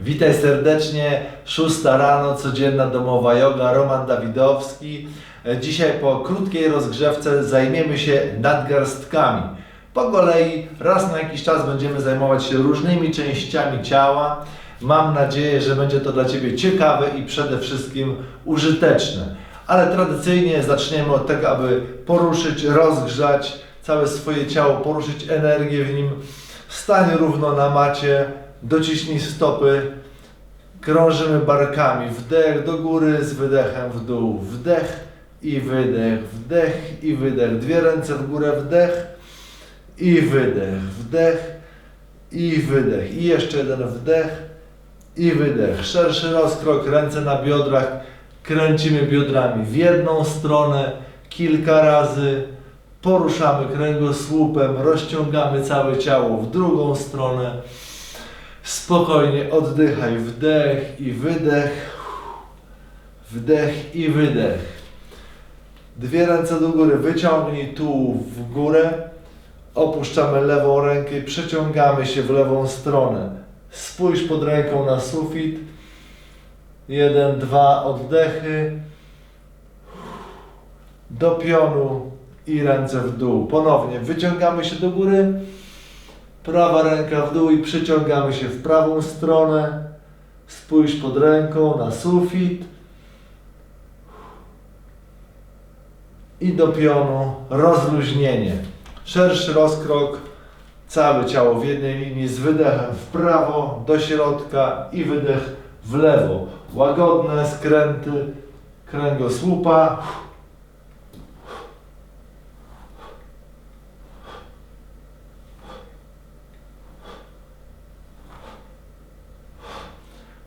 Witaj serdecznie, szósta rano, codzienna domowa yoga, Roman Dawidowski. E, Dzisiaj po krótkiej rozgrzewce zajmiemy się nadgarstkami. Po kolei raz na jakiś czas będziemy zajmować się różnymi częściami ciała. Mam nadzieję, że będzie to dla Ciebie ciekawe i przede wszystkim użyteczne. Ale tradycyjnie zaczniemy od tego, aby poruszyć, rozgrzać całe swoje ciało, poruszyć energię w nim. Stań równo na macie, dociśnij stopy, krążymy barkami. Wdech do góry z wydechem w dół. Wdech i wydech, wdech i wydech. Dwie ręce w górę, wdech i wydech, wdech i wydech. I jeszcze jeden wdech i wydech. Szerszy rozkrok, ręce na biodrach. Kręcimy biodrami w jedną stronę kilka razy. Poruszamy kręgosłupem, rozciągamy całe ciało w drugą stronę. Spokojnie oddychaj. Wdech i wydech. Wdech i wydech. Dwie ręce do góry. Wyciągnij tu w górę. Opuszczamy lewą rękę i przeciągamy się w lewą stronę. Spójrz pod ręką na sufit. Jeden, dwa oddechy. Do pionu i ręce w dół. Ponownie wyciągamy się do góry. Prawa ręka w dół i przyciągamy się w prawą stronę. Spójrz pod ręką na sufit. I do pionu rozluźnienie. Szerszy rozkrok, całe ciało w jednej linii z wydechem w prawo do środka i wydech w lewo. Łagodne skręty kręgosłupa.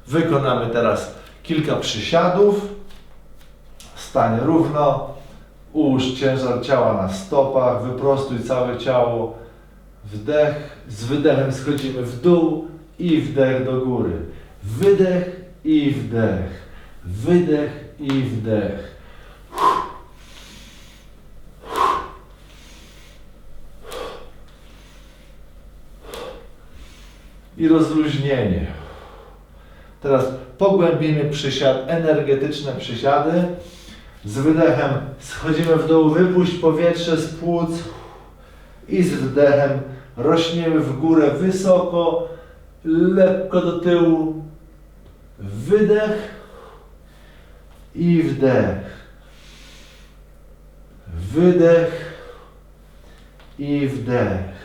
Wykonamy teraz kilka przysiadów. Stań równo. Ułóż ciężar ciała na stopach. Wyprostuj całe ciało. Wdech. Z wydechem schodzimy w dół i wdech do góry. Wydech i wdech. Wydech i wdech. I rozluźnienie. Teraz pogłębimy przysiad, energetyczne przysiady. Z wydechem schodzimy w dół, wypuść powietrze z płuc i z wdechem rośniemy w górę wysoko, lekko do tyłu. Wydech i wdech. Wydech i wdech.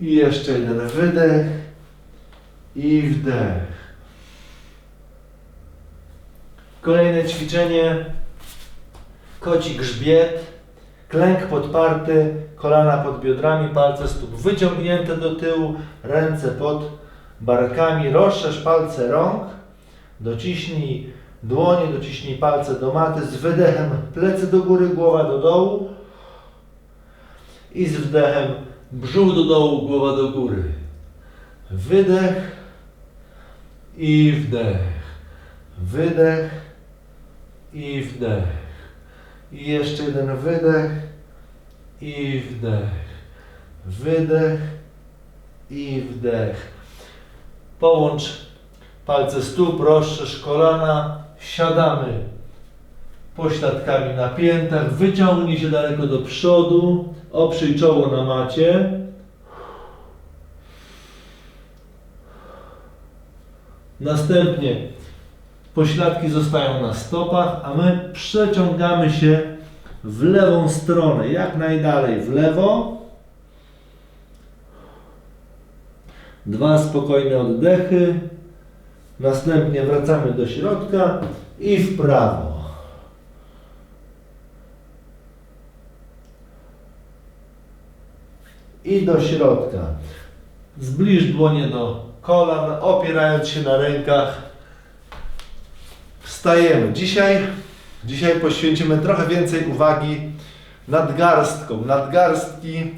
I jeszcze jeden wydech i wdech. Kolejne ćwiczenie. Koci grzbiet. Klęk podparty, kolana pod biodrami, palce stóp wyciągnięte do tyłu, ręce pod barkami. Rozszerz palce rąk. Dociśnij dłonie, dociśnij palce do maty. Z wydechem plecy do góry, głowa do dołu. I z wdechem brzuch do dołu, głowa do góry. Wydech i wdech. Wydech i wdech. I jeszcze jeden wydech i wdech. Wydech i wdech. Połącz palce stóp, rozszerz kolana, siadamy pośladkami na piętach, wyciągnij się daleko do przodu, oprzyj czoło na macie. Następnie pośladki zostają na stopach, a my przeciągamy się w lewą stronę, jak najdalej w lewo. Dwa spokojne oddechy. Następnie wracamy do środka i w prawo. I do środka. Zbliż dłonie do kolan, opierając się na rękach. Wstajemy. Dzisiaj, dzisiaj poświęcimy trochę więcej uwagi nadgarstkom. Nadgarstki,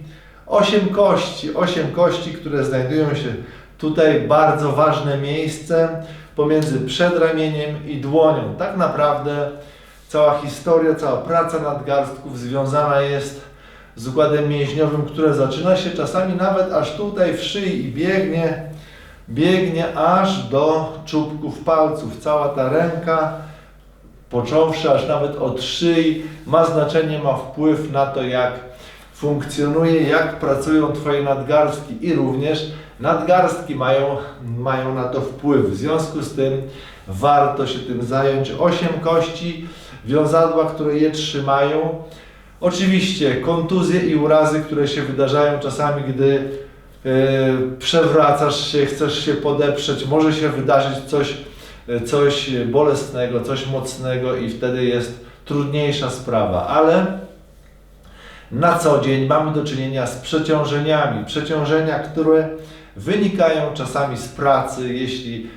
osiem kości, osiem kości, które znajdują się tutaj, bardzo ważne miejsce pomiędzy przedramieniem i dłonią. Tak naprawdę cała historia, cała praca nadgarstków związana jest z układem mięśniowym, które zaczyna się czasami nawet aż tutaj w szyi i biegnie biegnie aż do czubków palców. Cała ta ręka, począwszy aż nawet od szyi, ma znaczenie, ma wpływ na to, jak funkcjonuje, jak pracują Twoje nadgarstki i również nadgarstki mają, mają na to wpływ. W związku z tym warto się tym zająć. Osiem kości, wiązadła, które je trzymają. Oczywiście kontuzje i urazy, które się wydarzają czasami, gdy przewracasz się, chcesz się podeprzeć, może się wydarzyć coś, yy, coś bolesnego, coś mocnego i wtedy jest trudniejsza sprawa, ale na co dzień mamy do czynienia z przeciążeniami. Przeciążenia, które wynikają czasami z pracy, jeśli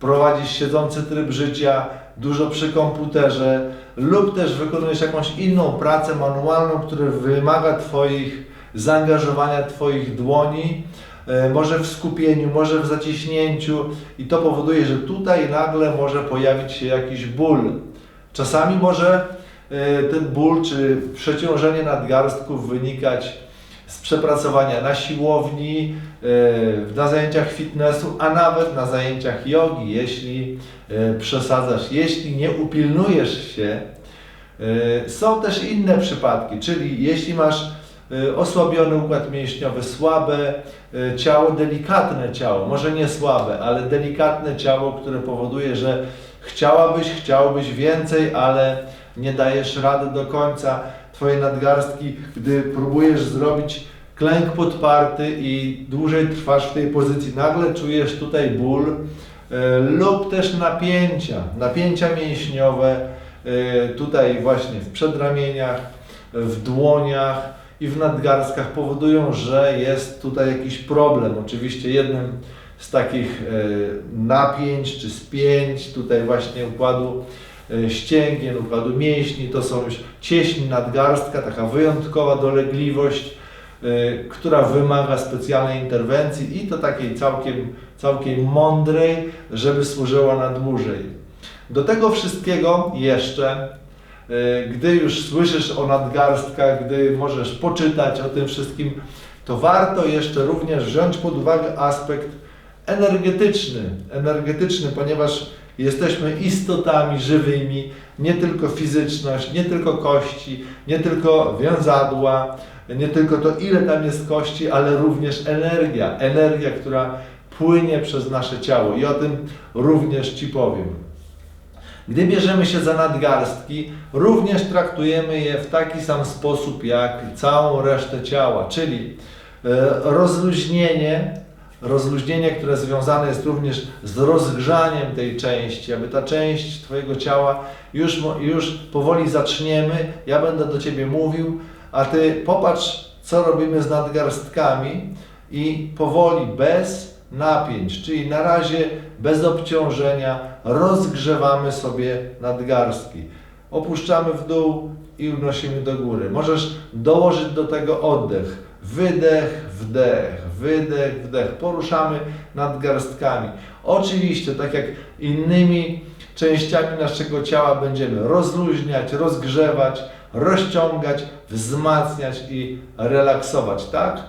prowadzisz siedzący tryb życia, dużo przy komputerze lub też wykonujesz jakąś inną pracę manualną, która wymaga Twoich zaangażowania Twoich dłoni, e, może w skupieniu, może w zaciśnięciu i to powoduje, że tutaj nagle może pojawić się jakiś ból. Czasami może e, ten ból czy przeciążenie nadgarstków wynikać z przepracowania na siłowni, e, na zajęciach fitnessu, a nawet na zajęciach jogi, jeśli przesadzasz, jeśli nie upilnujesz się. Są też inne przypadki, czyli jeśli masz osłabiony układ mięśniowy, słabe ciało, delikatne ciało, może nie słabe, ale delikatne ciało, które powoduje, że chciałabyś, chciałbyś więcej, ale nie dajesz rady do końca. Twoje nadgarstki, gdy próbujesz zrobić klęk podparty i dłużej trwasz w tej pozycji, nagle czujesz tutaj ból e, lub też napięcia, napięcia mięśniowe tutaj właśnie w przedramieniach, w dłoniach i w nadgarstkach powodują, że jest tutaj jakiś problem. Oczywiście jednym z takich e, napięć czy spięć tutaj właśnie układu E, ścięgien, układu mięśni, to są cieśni nadgarstka, taka wyjątkowa dolegliwość, e, która wymaga specjalnej interwencji i to takiej całkiem, całkiem mądrej, żeby służyła na dłużej. Do tego wszystkiego jeszcze, gdy już słyszysz o nadgarstkach, gdy możesz poczytać o tym wszystkim, to warto jeszcze również wziąć pod uwagę aspekt energetyczny, energetyczny, ponieważ Jesteśmy istotami żywymi, nie tylko fizyczność, nie tylko kości, nie tylko wiązadła, nie tylko to, ile tam jest kości, ale również energia. Energia, która płynie przez nasze ciało i o tym również Ci powiem. Gdy bierzemy się za nadgarstki, również traktujemy je w taki sam sposób jak całą resztę ciała, czyli e, rozluźnienie rozluźnienie, które związane jest również z rozgrzaniem tej części, aby ta część Twojego ciała już, już powoli zaczniemy, ja będę do Ciebie mówił, a Ty popatrz, co robimy z nadgarstkami i powoli, bez napięć, czyli na razie bez obciążenia, rozgrzewamy sobie nadgarstki. Opuszczamy w dół i unosimy do góry. Możesz dołożyć do tego oddech. Wydech, wdech, wydech, wdech. Poruszamy nadgarstkami. Oczywiście, tak jak innymi częściami naszego ciała będziemy rozluźniać, rozgrzewać, rozciągać, wzmacniać i relaksować, tak?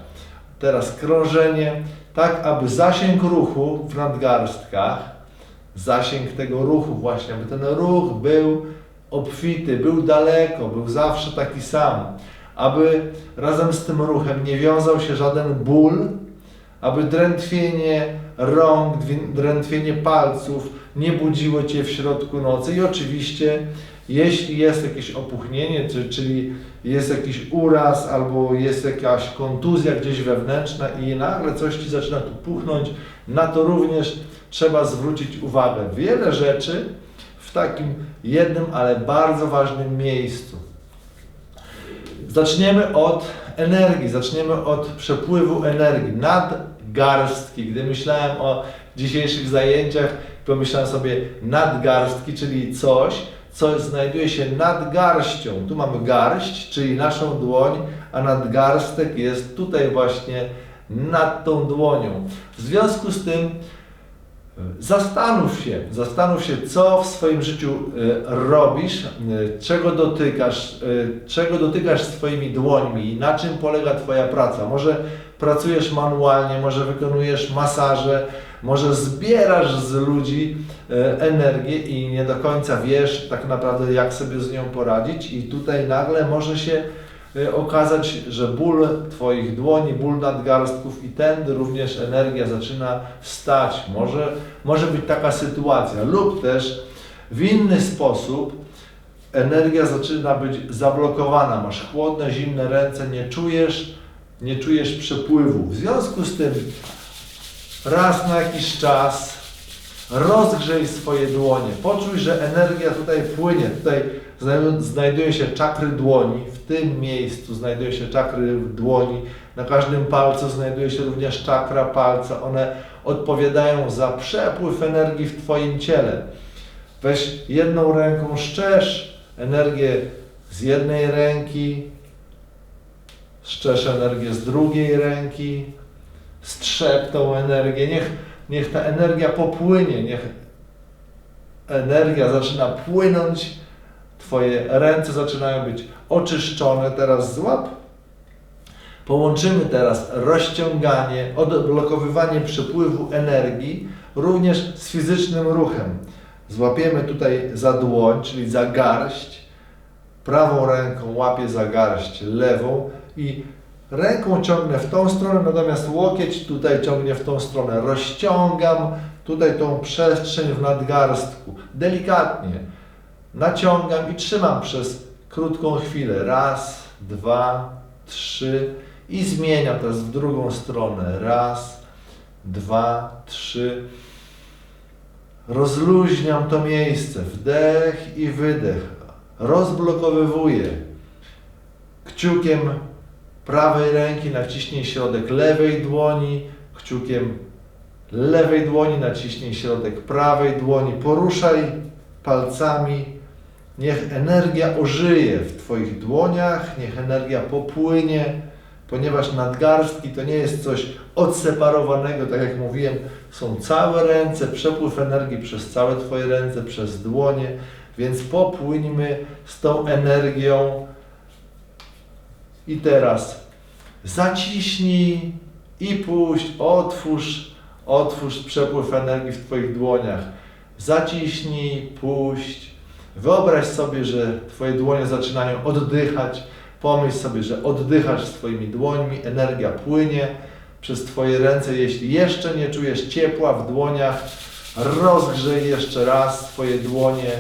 Teraz krążenie, tak aby zasięg ruchu w nadgarstkach, zasięg tego ruchu właśnie, aby ten ruch był obfity, był daleko, był zawsze taki sam aby razem z tym ruchem nie wiązał się żaden ból, aby drętwienie rąk, drętwienie palców nie budziło Cię w środku nocy i oczywiście jeśli jest jakieś opuchnienie, czyli jest jakiś uraz albo jest jakaś kontuzja gdzieś wewnętrzna i nagle coś Ci zaczyna tu puchnąć, na to również trzeba zwrócić uwagę. Wiele rzeczy w takim jednym, ale bardzo ważnym miejscu. Zaczniemy od energii, zaczniemy od przepływu energii, nadgarstki. Gdy myślałem o dzisiejszych zajęciach, pomyślałem sobie nadgarstki, czyli coś, co znajduje się nad garścią. Tu mamy garść, czyli naszą dłoń, a nadgarstek jest tutaj właśnie nad tą dłonią. W związku z tym Zastanów się, zastanów się, co w swoim życiu e, robisz, e, czego dotykasz, e, czego dotykasz swoimi dłońmi i na czym polega Twoja praca. Może pracujesz manualnie, może wykonujesz masaże, może zbierasz z ludzi energię i nie do końca wiesz tak naprawdę, jak sobie z nią poradzić, i tutaj nagle może się okazać, że ból Twoich dłoni, ból nadgarstków i tędy również energia zaczyna stać. Może, może być taka sytuacja, lub też w inny sposób energia zaczyna być zablokowana. Masz chłodne, zimne ręce, nie czujesz, nie czujesz przepływu. W związku z tym raz na jakiś czas rozgrzej swoje dłonie. Poczuj, że energia tutaj płynie. Tutaj znajdują się czakry dłoni. W tym miejscu znajdują się czakry dłoni. Na każdym palcu znajduje się również czakra palca. One odpowiadają za przepływ energii w Twoim ciele. Weź jedną ręką, szczerz energię z jednej ręki, szczerz energię z drugiej ręki, strzep tą energię, niech, niech ta energia popłynie, niech energia zaczyna płynąć, Twoje ręce zaczynają być oczyszczone. Teraz złap. Połączymy teraz rozciąganie, odblokowywanie przepływu energii również z fizycznym ruchem. Złapiemy tutaj za dłoń, czyli za garść. Prawą ręką łapię za garść lewą i ręką ciągnę w tą stronę, natomiast łokieć tutaj ciągnie w tą stronę. Rozciągam tutaj tą przestrzeń w nadgarstku. Delikatnie naciągam i trzymam przez krótką chwilę. Raz, dwa, trzy i zmieniam teraz w drugą stronę. Raz, dwa, trzy. Rozluźniam to miejsce. Wdech i wydech. Rozblokowywuję. Kciukiem prawej ręki naciśnij środek lewej dłoni, kciukiem lewej dłoni naciśnij środek prawej dłoni. Poruszaj palcami. Niech energia ożyje w Twoich dłoniach, niech energia popłynie, ponieważ nadgarstki to nie jest coś odseparowanego, tak jak mówiłem, są całe ręce, przepływ energii przez całe Twoje ręce, przez dłonie, więc popłyńmy z tą energią. I teraz zaciśnij i puść, otwórz, otwórz przepływ energii w Twoich dłoniach. Zaciśnij, puść. Wyobraź sobie, że Twoje dłonie zaczynają oddychać. Pomyśl sobie, że oddychasz swoimi dłońmi, energia płynie przez Twoje ręce. Jeśli jeszcze nie czujesz ciepła w dłoniach, rozgrzej jeszcze raz Twoje dłonie.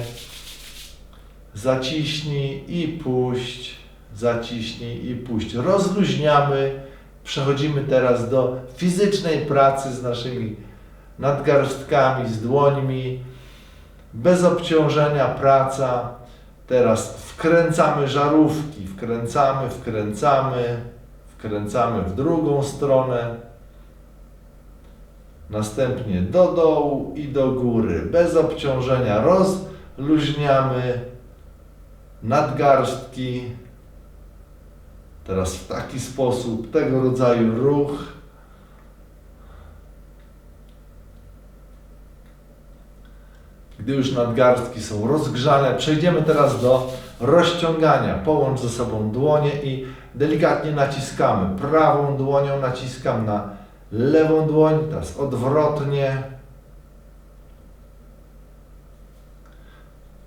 Zaciśnij i puść. Zaciśnij i puść. Rozluźniamy. Przechodzimy teraz do fizycznej pracy z naszymi nadgarstkami, z dłońmi. Bez obciążenia praca. Teraz wkręcamy żarówki. Wkręcamy, wkręcamy, wkręcamy w drugą stronę. Następnie do dołu i do góry. Bez obciążenia rozluźniamy nadgarstki. Teraz w taki sposób, tego rodzaju ruch. Gdy już nadgarstki są rozgrzane, przejdziemy teraz do rozciągania. Połącz ze sobą dłonie i delikatnie naciskamy. Prawą dłonią naciskam na lewą dłoń, teraz odwrotnie.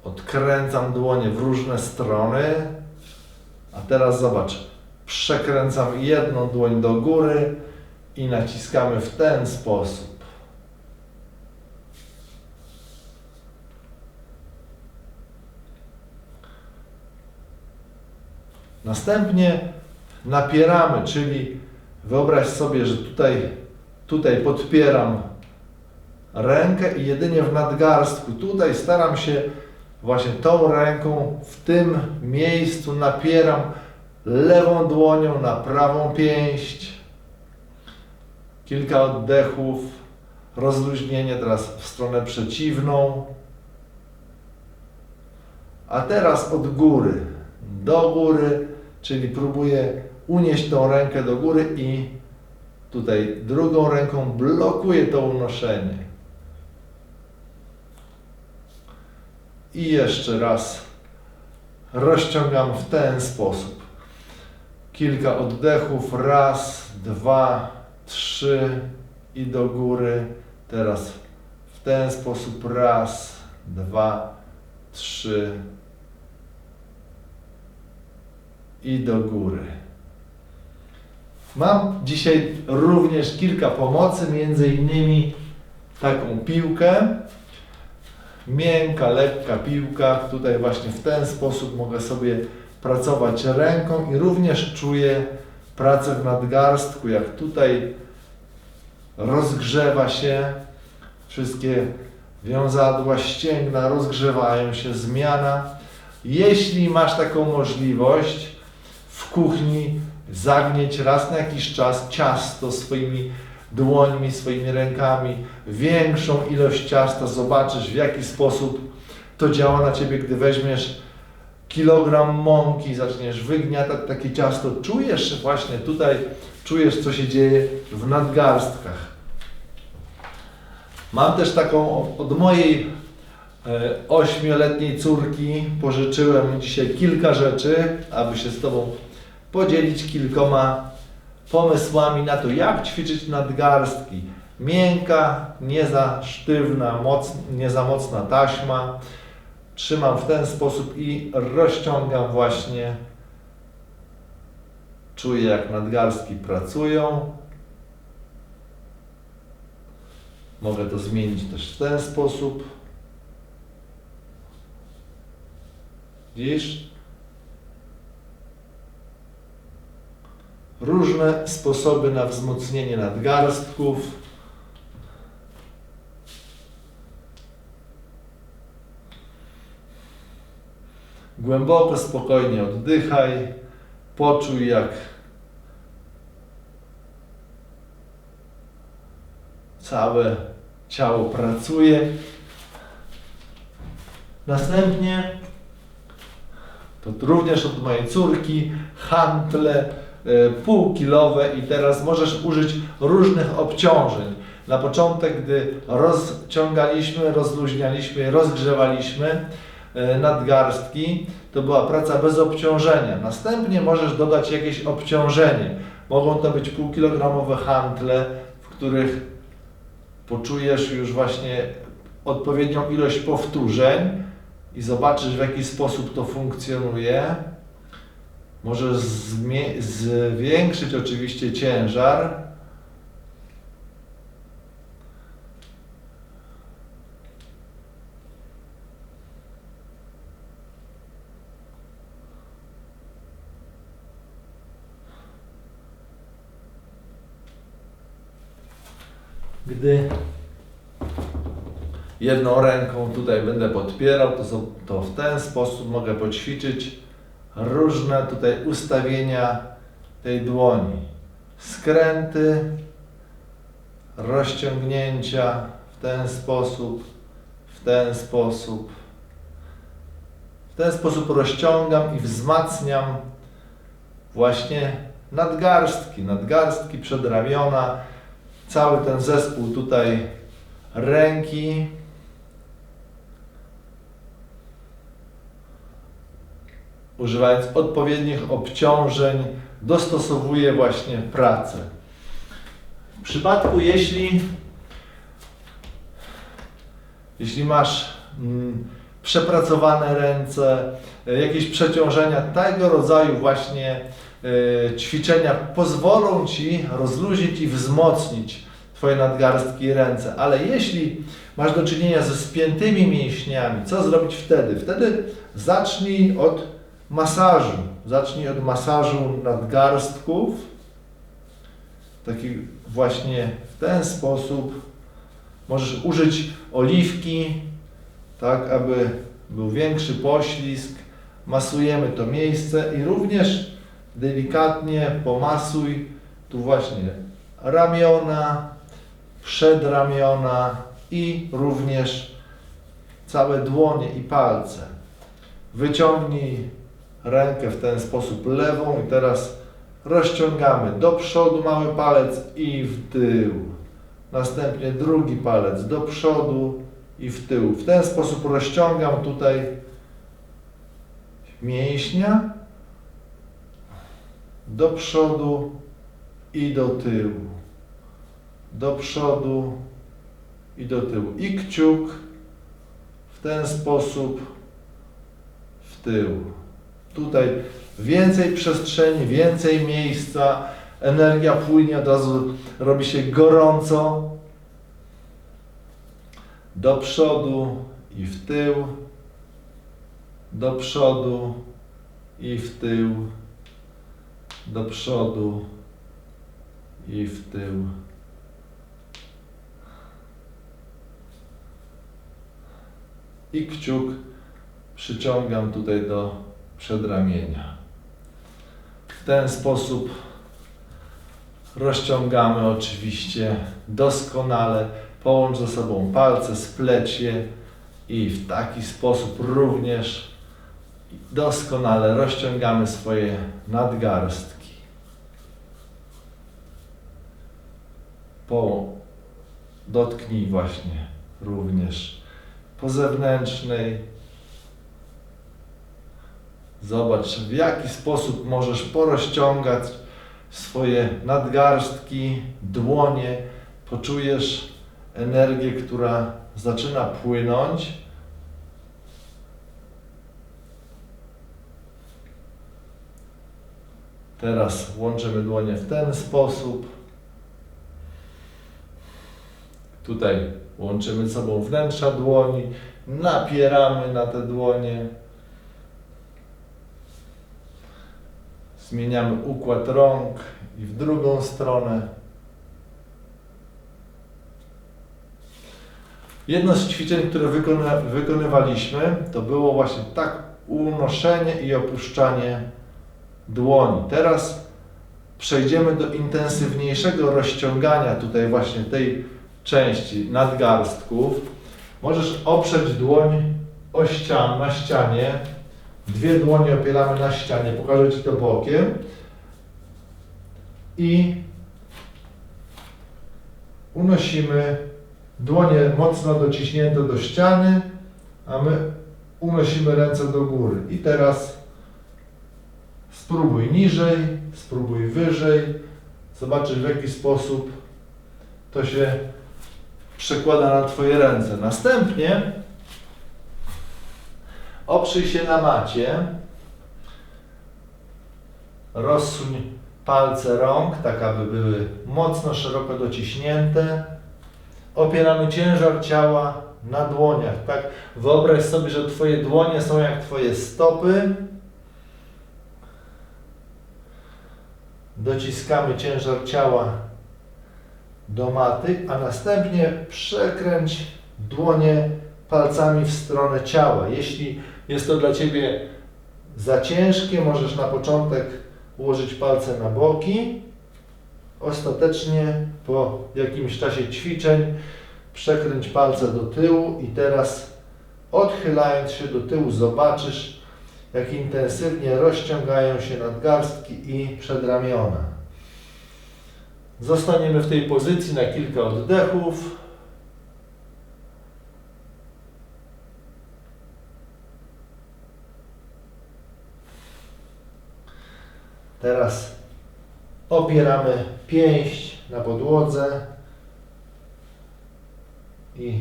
Odkręcam dłonie w różne strony. A teraz zobacz, przekręcam jedną dłoń do góry i naciskamy w ten sposób. Następnie napieramy, czyli wyobraź sobie, że tutaj, tutaj podpieram rękę i jedynie w nadgarstku. Tutaj staram się właśnie tą ręką w tym miejscu napieram lewą dłonią na prawą pięść. Kilka oddechów, rozluźnienie teraz w stronę przeciwną. A teraz od góry do góry, czyli próbuje unieść tą rękę do góry i tutaj drugą ręką blokuje to unoszenie. I jeszcze raz rozciągam w ten sposób. Kilka oddechów, raz, dwa, trzy i do góry. Teraz w ten sposób, raz, dwa, trzy, i do góry. Mam dzisiaj również kilka pomocy, między innymi taką piłkę. Miękka, lekka piłka. Tutaj właśnie w ten sposób mogę sobie pracować ręką i również czuję pracę w nadgarstku, jak tutaj rozgrzewa się wszystkie wiązadła, ścięgna, rozgrzewają się, zmiana. Jeśli masz taką możliwość w kuchni zagnieć raz na jakiś czas ciasto swoimi dłońmi, swoimi rękami, większą ilość ciasta, zobaczysz w jaki sposób to działa na Ciebie, gdy weźmiesz kilogram mąki, zaczniesz wygniatać takie ciasto, czujesz właśnie tutaj, czujesz co się dzieje w nadgarstkach. Mam też taką od mojej e, ośmioletniej córki, pożyczyłem dzisiaj kilka rzeczy, aby się z Tobą podzielić kilkoma pomysłami na to, jak ćwiczyć nadgarstki. Miękka, nie za sztywna, moc, nie za mocna taśma. Trzymam w ten sposób i rozciągam właśnie. Czuję, jak nadgarstki pracują. Mogę to zmienić też w ten sposób. Widzisz? Różne sposoby na wzmocnienie nadgarstków. Głęboko, spokojnie oddychaj. Poczuj, jak całe ciało pracuje. Następnie, to również od mojej córki, hantle półkilowe i teraz możesz użyć różnych obciążeń. Na początek, gdy rozciągaliśmy, rozluźnialiśmy, rozgrzewaliśmy e, nadgarstki, to była praca bez obciążenia. Następnie możesz dodać jakieś obciążenie. Mogą to być półkilogramowe hantle, w których poczujesz już właśnie odpowiednią ilość powtórzeń i zobaczysz w jaki sposób to funkcjonuje. Możesz zwiększyć oczywiście ciężar. Gdy jedną ręką tutaj będę podpierał, to, to w ten sposób mogę poćwiczyć różne tutaj ustawienia tej dłoni. Skręty, rozciągnięcia w ten sposób, w ten sposób. W ten sposób rozciągam i wzmacniam właśnie nadgarstki, nadgarstki, przedramiona, cały ten zespół tutaj ręki. Używając odpowiednich obciążeń, dostosowuję właśnie pracę. W przypadku, jeśli, jeśli masz mm, przepracowane ręce, e, jakieś przeciążenia, tego rodzaju właśnie e, ćwiczenia pozwolą Ci rozluźnić i wzmocnić Twoje nadgarstki i ręce. Ale jeśli masz do czynienia ze spiętymi mięśniami, co zrobić wtedy? Wtedy zacznij od masażu. Zacznij od masażu nadgarstków. Taki właśnie w ten sposób. Możesz użyć oliwki, tak, aby był większy poślizg. Masujemy to miejsce i również delikatnie pomasuj tu właśnie ramiona, przedramiona i również całe dłonie i palce. Wyciągnij rękę w ten sposób lewą i teraz rozciągamy do przodu mały palec i w tył. Następnie drugi palec do przodu i w tył. W ten sposób rozciągam tutaj mięśnia do przodu i do tyłu. Do przodu i do tyłu. I kciuk w ten sposób w tył. Tutaj więcej przestrzeni, więcej miejsca, energia płynie, od razu robi się gorąco. Do przodu i w tył. Do przodu i w tył. Do przodu i w tył. I kciuk przyciągam tutaj do przedramienia. W ten sposób rozciągamy oczywiście doskonale. Połącz ze sobą palce, spleć je i w taki sposób również doskonale rozciągamy swoje nadgarstki. Po dotknij właśnie również po zewnętrznej. Zobacz, w jaki sposób możesz porozciągać swoje nadgarstki, dłonie. Poczujesz energię, która zaczyna płynąć. Teraz łączymy dłonie w ten sposób. Tutaj łączymy sobą wnętrza dłoni, napieramy na te dłonie. Zmieniamy układ rąk i w drugą stronę. Jedno z ćwiczeń, które wykona, wykonywaliśmy, to było właśnie tak unoszenie i opuszczanie dłoni. Teraz przejdziemy do intensywniejszego rozciągania tutaj właśnie tej części nadgarstków. Możesz oprzeć dłoń o ścian, na ścianie. Dwie dłonie opieramy na ścianie. Pokażę Ci to bokiem. I unosimy dłonie mocno dociśnięte do ściany, a my unosimy ręce do góry. I teraz spróbuj niżej, spróbuj wyżej. Zobaczysz w jaki sposób to się przekłada na Twoje ręce. Następnie oprzyj się na macie, rozsuń palce rąk, tak aby były mocno, szeroko dociśnięte. Opieramy ciężar ciała na dłoniach, tak? Wyobraź sobie, że Twoje dłonie są jak Twoje stopy. Dociskamy ciężar ciała do maty, a następnie przekręć dłonie palcami w stronę ciała. Jeśli jest to dla Ciebie za ciężkie, możesz na początek ułożyć palce na boki. Ostatecznie po jakimś czasie ćwiczeń przekręć palce do tyłu i teraz odchylając się do tyłu zobaczysz, jak intensywnie rozciągają się nadgarstki i przedramiona. Zostaniemy w tej pozycji na kilka oddechów. Teraz opieramy pięść na podłodze i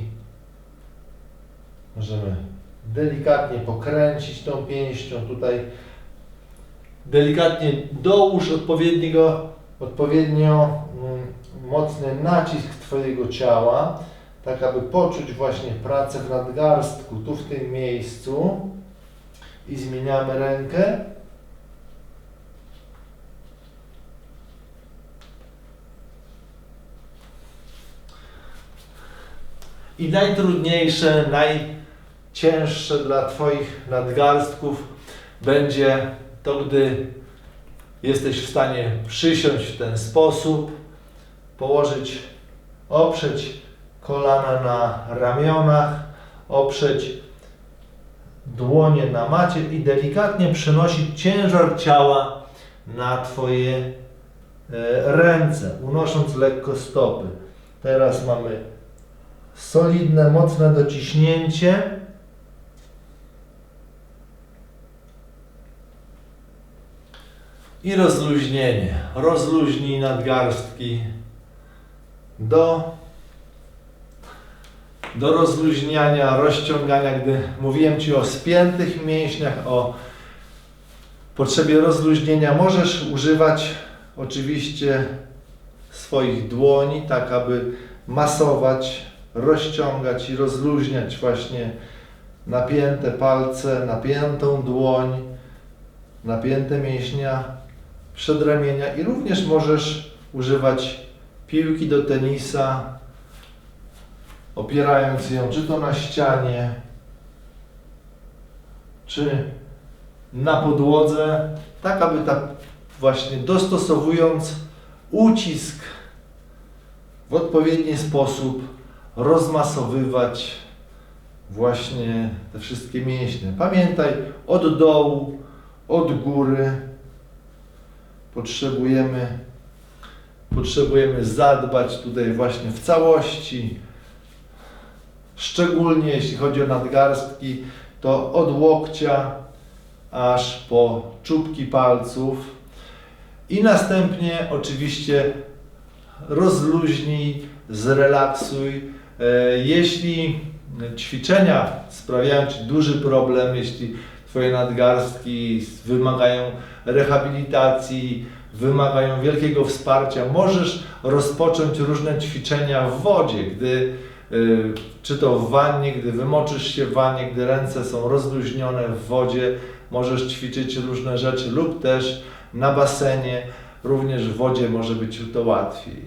możemy delikatnie pokręcić tą pięścią tutaj. Delikatnie dołóż odpowiedniego, odpowiednio mm, mocny nacisk Twojego ciała, tak aby poczuć właśnie pracę w nadgarstku, tu w tym miejscu. I zmieniamy rękę. I najtrudniejsze, najcięższe dla Twoich nadgarstków będzie to, gdy jesteś w stanie przysiąść w ten sposób, położyć, oprzeć kolana na ramionach, oprzeć dłonie na macie i delikatnie przenosić ciężar ciała na Twoje e, ręce, unosząc lekko stopy. Teraz mamy solidne, mocne dociśnięcie. I rozluźnienie. Rozluźnij nadgarstki do, do rozluźniania, rozciągania. Gdy mówiłem Ci o spiętych mięśniach, o potrzebie rozluźnienia, możesz używać oczywiście swoich dłoni, tak aby masować, rozciągać i rozluźniać właśnie napięte palce, napiętą dłoń, napięte mięśnia przedramienia i również możesz używać piłki do tenisa, opierając ją czy to na ścianie, czy na podłodze, tak aby tak właśnie dostosowując ucisk w odpowiedni sposób rozmasowywać właśnie te wszystkie mięśnie. Pamiętaj, od dołu, od góry potrzebujemy, potrzebujemy zadbać tutaj właśnie w całości, szczególnie jeśli chodzi o nadgarstki, to od łokcia aż po czubki palców i następnie oczywiście rozluźnij, zrelaksuj. E, Jeśli ćwiczenia sprawiają Ci duży problem, jeśli Twoje nadgarstki wymagają rehabilitacji, wymagają wielkiego wsparcia, możesz rozpocząć różne ćwiczenia w wodzie, gdy y, czy to w wannie, gdy wymoczysz się w wannie, gdy ręce są rozluźnione w wodzie, możesz ćwiczyć różne rzeczy lub też na basenie, również w wodzie może być to łatwiej.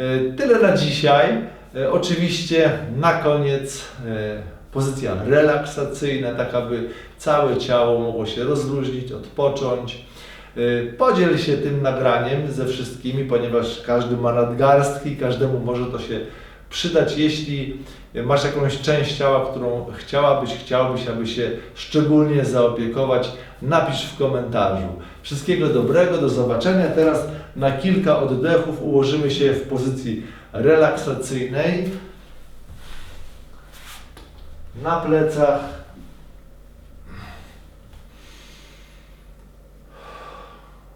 Y, Tyle na dzisiaj. Y, Oczywiście na koniec y, pozycja relaksacyjna, tak aby całe ciało mogło się rozluźnić, odpocząć. Y, Podziel się tym nagraniem ze wszystkimi, ponieważ każdy ma nadgarstki, każdemu może to się przydać. Jeśli masz jakąś część ciała, którą chciałabyś, chciałbyś, aby się szczególnie zaopiekować, napisz w komentarzu. Wszystkiego dobrego, do zobaczenia. Teraz na kilka oddechów ułożymy się w pozycji relaksacyjnej. Na plecach.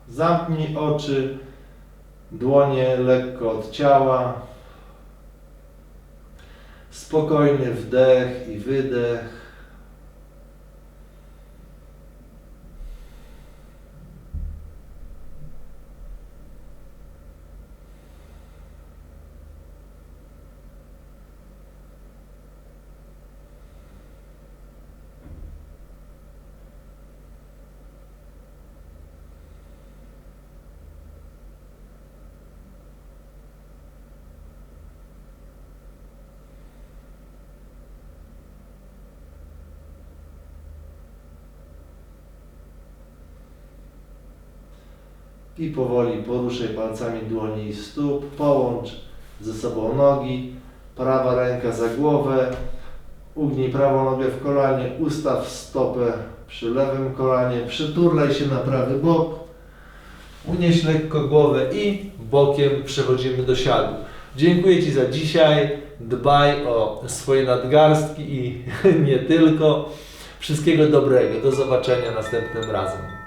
Zamknij oczy, dłonie lekko od ciała. Spokojny wdech i wydech. I powoli poruszaj palcami dłoni i stóp. Połącz ze sobą nogi. Prawa ręka za głowę. Ugnij prawą nogę w kolanie. Ustaw stopę przy lewym kolanie. Przyturlaj się na prawy bok. Unieś lekko głowę i bokiem przechodzimy do siadu. Dziękuję Ci za dzisiaj. Dbaj o swoje nadgarstki i nie tylko. Wszystkiego dobrego. Do zobaczenia następnym razem.